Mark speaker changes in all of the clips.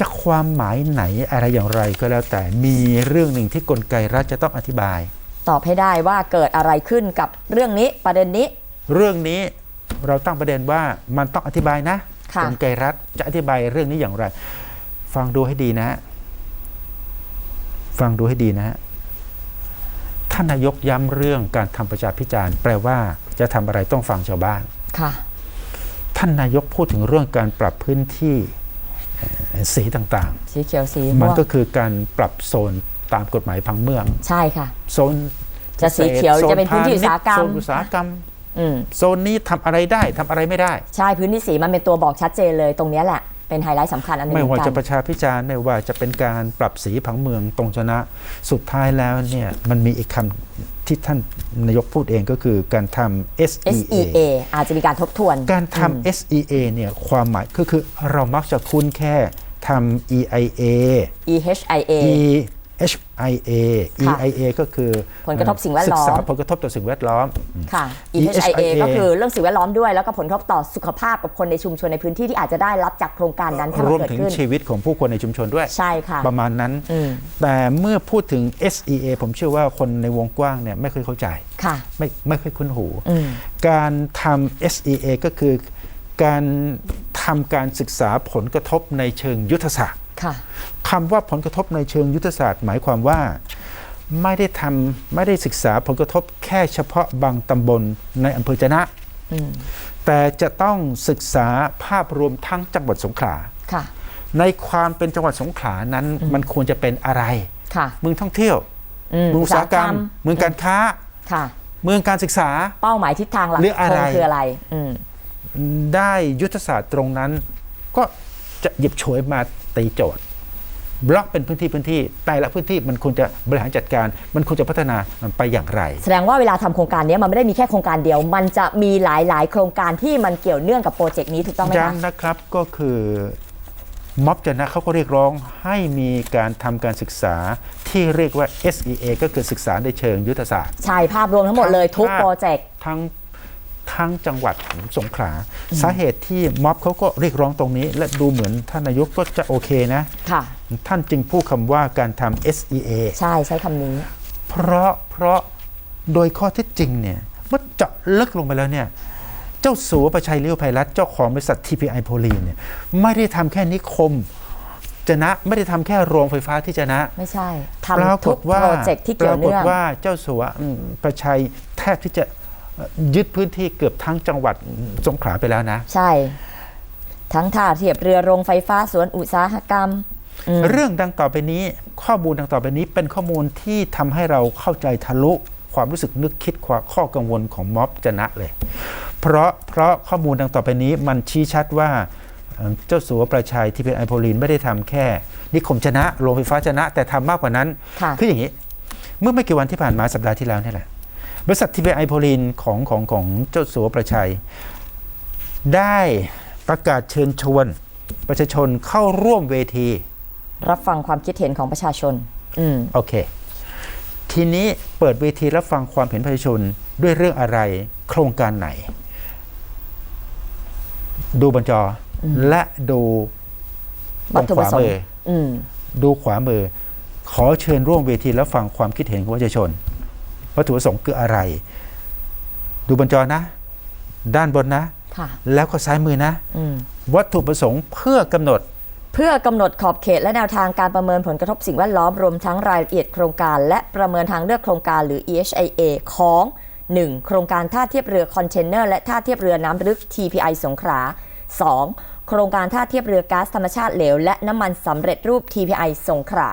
Speaker 1: จะความหมายไหนอะไรอย่างไรก็แล้วแต่มีเรื่องหนึ่งที่กลไกรัฐจะต้องอธิบาย
Speaker 2: ตอบให้ได้ว่าเกิดอะไรขึ้นกับเรื่องนี้ประเด็นนี้
Speaker 1: เรื่องนี้เราตั้งประเด็นว่ามันต้องอธิบายนะ
Speaker 2: ค่ะ
Speaker 1: กลไกรัฐจะอธิบายเรื่องนี้อย่างไร ฟังดูให้ดีนะฮะฟังดูให้ดีนะฮะท่านนายกย้ำเรื่องการทำประชาพิจารณ์แปลว่าจะทำอะไรต้องฟังชาวบ้าน
Speaker 2: ค่ะ
Speaker 1: ท่านนายกพูดถึงเรื่องการปรับพื้นที่เอ่อ สีต่าง
Speaker 2: สีเขียวสี
Speaker 1: ๆมัน
Speaker 2: ม่วง
Speaker 1: ก็คือการปรับโซนตามกฎหมายพังเมือง
Speaker 2: ใช่ค่ะ
Speaker 1: โซน
Speaker 2: จะสีเขียว
Speaker 1: โซ
Speaker 2: จะเป็นพื้นที่อุตสาหกรรม
Speaker 1: โซนอุตสาหกรรม
Speaker 2: อืม
Speaker 1: โซนนี้ทำอะไรได้ทำอะไรไม่ได้
Speaker 2: ใช่พื้นที่สีมันเป็นตัวบอกชัดเจนเลยตรงเนี้ยแหละเป็นไฮไลท์สำคัญอันหนึง
Speaker 1: ไม่ว่า
Speaker 2: เห
Speaker 1: จะ
Speaker 2: อน
Speaker 1: ป
Speaker 2: กัน
Speaker 1: ระชาพิจารณ์ไม่ว่าจะเป็นการปรับสีผังเมืองตรงชนะ สุดท้ายแล้วเนี่ยมันมีอีกคำที่ท่านนายกพูดเองก็คือการทำ SEA
Speaker 2: SEA อาจจะมีการทบทวน
Speaker 1: การทำ SEA เนี่ยความหมายก็คือเรามักจะคุ้นแค่ ทำ EIA
Speaker 2: EHIA
Speaker 1: EHIA
Speaker 2: ค่ะ
Speaker 1: EIA ก็คือ
Speaker 2: ผลกระทบสิ่งแวดล้อม
Speaker 1: ศึกษาผลกระทบต่อสิ่งแวดล้อม
Speaker 2: ค่ะ
Speaker 1: EHIA
Speaker 2: EHIA ก็คือเรื่องสิ่งแวดล้อมด้วย แล้วก็ผลกระทบต่อสุขภาพกับคนในชุมชนในพื้นที่ที่อาจจะได้รับจากโครงการนั้นถ้าร
Speaker 1: ว
Speaker 2: มั
Speaker 1: ม
Speaker 2: นเกิด
Speaker 1: ถึง
Speaker 2: ขึ้น
Speaker 1: ชีวิตของผู้คนในชุมชนด้วย
Speaker 2: ใช่ค่ะ
Speaker 1: ประมาณนั้น
Speaker 2: อืม
Speaker 1: แต่เมื่อพูดถึง SEA ผมเชื่อว่าคนในวงกว้างเนี่ยไม่เคยเข้าใจ
Speaker 2: ค่ะ
Speaker 1: ไม่ไม่เคยคุ้นหู
Speaker 2: อืม
Speaker 1: การทำ SEA ก็คือการ ทำการศึกษาผลกระทบในเชิงยุทธศาสตร์
Speaker 2: ค่ะ
Speaker 1: คำว่าผลกระทบในเชิงยุทธศาสตร์ หมายความว่าไม่ได้ทำไม่ได้ศึกษาผลกระทบแค่เฉพาะบางตำบลในอำเภอจะนะ
Speaker 2: อืม
Speaker 1: แต่จะต้องศึกษาภาพรวมทั้งจังหวัดสงขลา
Speaker 2: ค่ะ
Speaker 1: ในความเป็นจังหวัดสงขลานั้นมันควรจะเป็นอะไร
Speaker 2: ค่ะ
Speaker 1: เมืองท่องเที่ยว
Speaker 2: อืม
Speaker 1: เมืองอุตสาหกรรม เมืองการค้า
Speaker 2: ค่ะ
Speaker 1: เมืองการศึกษา
Speaker 2: เป้าหมายทิศทางหลัก
Speaker 1: หรืออะไร
Speaker 2: ธงคืออะไรอืม
Speaker 1: ได้ยุทธศาสตร์ตรงนั้น ก็จะหยิบฉวยมาตีโจทย์ บล็อกเป็นพื้นที่พื้นที่ แต่ละพื้นที่มันควรจะบริหารจัดการ มันควรจะพัฒนามันไปอย่างไร
Speaker 2: แสดงว่าเวลาทำโครงการเนี้ยมันไม่ได้มีแค่โครงการเดียว มันจะมีหลาย ๆ โครงการที่มันเกี่ยวเนื่องกับโปรเจกต์นี้ถูกต้องไหมคะ
Speaker 1: ย้ำนะครับก็คือม็อบจนะเขาก็เรียกร้องให้มีการทำการศึกษาที่เรียกว่า SEA ก็คือศึกษาในเชิงยุทธศาสตร์
Speaker 2: ใช่ภาพรวมทั้งหมดเลยทุก
Speaker 1: ภาพ
Speaker 2: โปรเจกต์
Speaker 1: ทั้ง ทั้งจังหวัดสงขลาสาเหตุที่ม็อบเขาก็เรียกร้องตรงนี้ และดูเหมือนท่านนายกก็จะโอเคนะ
Speaker 2: ค่ะ
Speaker 1: ท่านจึงพูดคำว่าการทำ SEA
Speaker 2: ใช่ใช้คำนี้
Speaker 1: เพราะเพราะโดยข้อเท็จจริงเนี่ยเมื่อเจาะลึกลงไปแล้วเนี่ยเจ้าสัวประชัยเลี้ยวไพรัตน์เจ้าของบริษัท TPI โพลีนเนี่ยไม่ได้ทำแค่นิคมจะนะไม่ได้ทำแค่โรงไฟฟ้าที่จะนะ
Speaker 2: ไม่ใช่
Speaker 1: ปรา
Speaker 2: ทำ
Speaker 1: ก
Speaker 2: ทุ
Speaker 1: ฏ
Speaker 2: ก
Speaker 1: ว่า
Speaker 2: โปรเจกต์ที่เกี่ยว
Speaker 1: ปรา
Speaker 2: เนื่
Speaker 1: ก
Speaker 2: อ
Speaker 1: ฏ
Speaker 2: ง
Speaker 1: ว่าเจ้าสัวอืมประชัยแทบที่จะเอ่อ ยึดพื้นที่เกือบทั้งจังหวัดสงขลาไปแล้วนะ
Speaker 2: ใช่ ทั้งท่าเทียบเรือโรงไฟฟ้าสวนอุตสาหกรรมอืม
Speaker 1: เรื่องดังต่อไปนี้ ข้อมูลดังต่อไปนี้เป็นข้อมูลที่ทำให้เราเข้าใจทะลุความรู้สึกนึกคิดความข้อกังวลของม็อบจะนะเลย เพราะเพราะข้อมูลดังต่อไปนี้มันชี้ชัดว่าเอ่อเจ้าสัวประชัยที่เป็นไอโพลีนไม่ได้ทำแค่ นิคมชนะโรงไฟฟ้าชนะ แต่ทำมากกว่านั้น
Speaker 2: ค่ะ
Speaker 1: คืออย่างนี้ เมื่อไม่กี่วันที่ผ่านมาสัปดาห์ที่แล้วนี่แหละ บริษัททีพีไอโพลีนของของของเจ้าสัวประชัย ได้ประกาศเชิญชวน ประชาชนเข้าร่วมเวที
Speaker 2: รับฟังความคิดเห็นของประชาชน อืม
Speaker 1: โอเค ทีนี้เปิดเวทีรับฟังความเห็นประชาชนด้วยเรื่องอะไรโครงการไหน ดูบนจออและดูต
Speaker 2: วั
Speaker 1: ร
Speaker 2: ต
Speaker 1: ง
Speaker 2: ถุ
Speaker 1: ข
Speaker 2: ประ
Speaker 1: วา
Speaker 2: สง
Speaker 1: มื
Speaker 2: ค์
Speaker 1: อ
Speaker 2: อืม
Speaker 1: ดูขวามือ ขอเชิญร่วมเวทีรับฟังความคิดเห็นของประชาชน วัตถุประสงค์คืออะไร ดูบนจอนะ ด้านบนนะ
Speaker 2: ค่ะ
Speaker 1: แล้วก็ซ้ายมือนะ
Speaker 2: อืม
Speaker 1: วัตถุประสงค์เพื่อกำหนด
Speaker 2: เพื่อกำหนดขอบเขตและแนวทางการประเมินผลกระทบสิ่งแวดล้อมรวมทั้งรายละเอียดโครงการและประเมินทางเลือกโครงการหรือ EHIA ของ 1. โครงการท่าเทียบเรือคอนเทนเนอร์และท่าเทียบเรือน้ำลึก TPI สงขลา 2. โครงการท่าเทียบเรือก๊าซธรรมชาติเหลว และน้ำมันสำเร็จรูป TPI สงขลา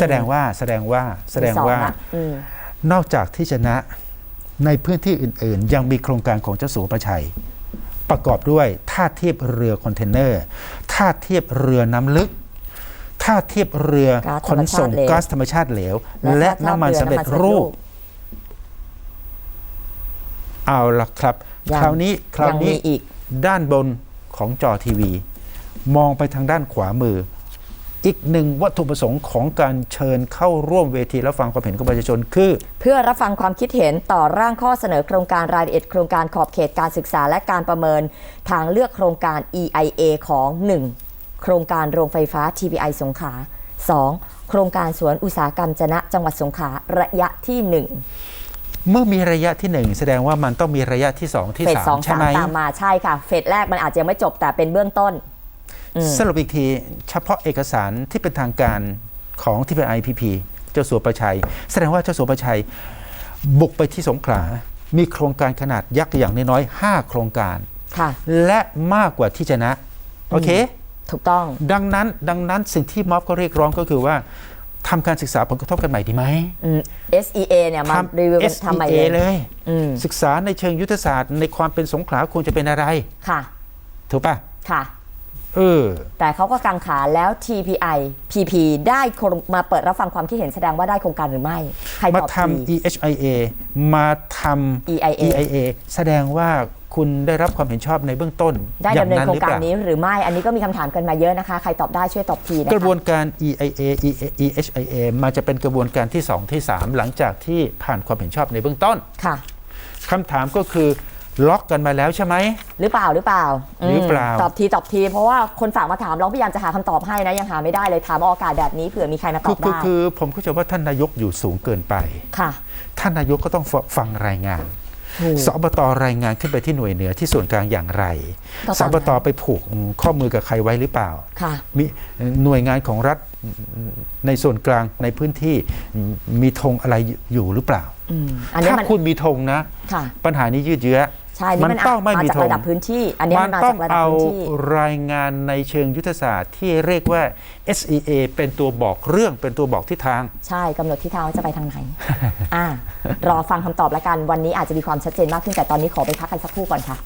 Speaker 1: แสดงว่าแสดงว่าแสดงว่า
Speaker 2: มีสอละอืม
Speaker 1: นอกจากที่ชนะในพื้นที่อื่นๆ ยังมีโครงการของเจ้าสัวประชัย ประกอบด้วยท่าเทียบเรือคอนเทนเนอร์ท่าเทียบเรือน้ำลึกท่าเทียบเรือ
Speaker 2: ก๊าซ
Speaker 1: ขนส่ง
Speaker 2: ธรรมชาติเหลว
Speaker 1: ก๊าซธรรมชาติเหลว
Speaker 2: และ
Speaker 1: และ
Speaker 2: ท่า
Speaker 1: น้ำมัน
Speaker 2: เรือ
Speaker 1: สำเร็จ
Speaker 2: น้ำมันสำเร็จรู
Speaker 1: รูป
Speaker 2: ป
Speaker 1: เอาละครับ
Speaker 2: ยัง
Speaker 1: คราวนี้คราว
Speaker 2: ยัง
Speaker 1: นี้
Speaker 2: มีอีก
Speaker 1: ด้านบนของจอทีวี มองไปทางด้านขวามือ อีกหนึ่งวัตถุประสงค์ของการเชิญเข้าร่วมเวทีและฟังความเห็นของประชาชนคือ
Speaker 2: เพื่อรับฟังความคิดเห็นต่อร่างข้อเสนอโครงการรายละเอียดโครงการขอบเขตการศึกษาและการประเมิน ทางเลือกโครงการ EIA ของ 1. โครงการโรงไฟฟ้า TPI สงขลา 2. โครงการสวนอุตสาหกรรมจะนะจังหวัดสงขลาระยะที่ 1
Speaker 1: เมื่อมีระยะที่หนึ่งแสดงว่ามันต้องมีระยะที่สองที่
Speaker 2: เฟส
Speaker 1: สา
Speaker 2: สอ
Speaker 1: ม
Speaker 2: ง
Speaker 1: ใช่
Speaker 2: สาม
Speaker 1: ไหม
Speaker 2: ตามมาใช่ค่ะ เฟสแรกมันอาจจะยังไม่จบแต่เป็นเบื้องต้น
Speaker 1: สรุปอีกทีเฉพาะเอกสารที่เป็นทางการของ TPIPP เจ้าสัวประชัย แสดงว่าเจ้าสัวประชัย บุกไปที่สงขลา มีโครงการขนาดยักษ์อย่างน้อยๆ5โครงการ
Speaker 2: ค่ะ
Speaker 1: และมากกว่าที่จะนะ โอเค
Speaker 2: ถูกต้อง
Speaker 1: ดังนั้น ดังนั้นสิ่งที่ม็อบก็เรียกร้องก็คือว่าทำการศึกษาผลกระทบกันใหม่ดีไหม
Speaker 2: อืม SEA เนี่ยมา
Speaker 1: ทำ
Speaker 2: รีวิวกันทำใหม่
Speaker 1: SEA
Speaker 2: เลย
Speaker 1: เลย
Speaker 2: อืม
Speaker 1: ศึกษาในเชิงยุทธศาสตร์ในความเป็นสงขลาควรจะเป็นอะไร
Speaker 2: ค่ะ
Speaker 1: ถูกป่ะ
Speaker 2: ค่ะ
Speaker 1: เออ
Speaker 2: แต่เขาก็กังขาแล้ว TPI PP ได้โครงมาเปิดรับฟังความคิดเห็นแสดงว่าได้โครงการหรือไม่ ใคร
Speaker 1: มา
Speaker 2: ตอบ
Speaker 1: ทำ
Speaker 2: ที
Speaker 1: EHIA มาทำ
Speaker 2: EIA
Speaker 1: EIA แสดงว่าคุณได้รับความเห็นชอบในเบื้องต้น
Speaker 2: ได้
Speaker 1: อย่
Speaker 2: ดำเนินโครงการ
Speaker 1: หอเปล่
Speaker 2: นี้หรือไม่ อันนี้ก็มีคำถามกันมาเยอะนะคะ ใครตอบได้ช่วยตอบทีนะ
Speaker 1: กระบว
Speaker 2: คะ
Speaker 1: นการ EIA EHIA มาจะเป็นกระบวนการที่ 2 ที่ 3 หลังจากที่ผ่านความเห็นชอบในเบื้องต้น
Speaker 2: ค่ะ
Speaker 1: คำถามก็คือ ล็อกกันมาแล้วใช่ไหม
Speaker 2: หรือเปล่าหรือเปล่า
Speaker 1: หรือเปล่า
Speaker 2: มตอบทีตอบที เพราะว่าคนฝากมาถามเราพยายามจะหาคำตอบให้นะ ยังหาไม่ได้เลยถามออกอากาศแบบนี้เผื่อมีใครมาต
Speaker 1: คือ
Speaker 2: อบ
Speaker 1: คือ
Speaker 2: ได้
Speaker 1: คือผมเข้าใจว่าท่านนายกอยู่สูงเกินไป
Speaker 2: ค่ะ
Speaker 1: ท่านนายกก็ต้องฟฟังรายงาน
Speaker 2: ถูก
Speaker 1: สอบตรายงานขึ้นไปที่หน่วยเหนือที่ส่วนกลางอย่างไร
Speaker 2: ก็
Speaker 1: ส
Speaker 2: ฟัง
Speaker 1: อบตไปผูกข้อมือกับใครไว้หรือเปล่า
Speaker 2: ค่ะ
Speaker 1: มีหน่วยงานของรัฐในส่วนกลางในพื้นที่มีธงอะไรอยู่หรือเปล่า
Speaker 2: อืมอันนี้
Speaker 1: ถ้า
Speaker 2: มัน
Speaker 1: คุณมีธงนะ
Speaker 2: ค่ะ
Speaker 1: ปัญหานี้ยืดเยื้อ
Speaker 2: ใช่นี่
Speaker 1: มัน
Speaker 2: มัน
Speaker 1: ต้องไม่
Speaker 2: มา
Speaker 1: มี
Speaker 2: จาก
Speaker 1: ธง
Speaker 2: ระดับพื้นที่ อันนี้
Speaker 1: มั
Speaker 2: มันนมา
Speaker 1: ต้อ
Speaker 2: จางกระดับ
Speaker 1: เอา
Speaker 2: พื้นที่
Speaker 1: รายงานในเชิงยุทธศาสตร์ที่เรียกว่า SEA เป็นตัวบอกเรื่องเป็นตัวบอกทิศทาง
Speaker 2: ใช่กำหนดทิศทางว่าจะไปทางไหนอ่ารอฟังคำตอบแล้วกันวันนี้อาจจะมีความชัดเจนมากขึ้นแต่ตอนนี้ขอไปพักกันสักครู่ก่อนค่ะ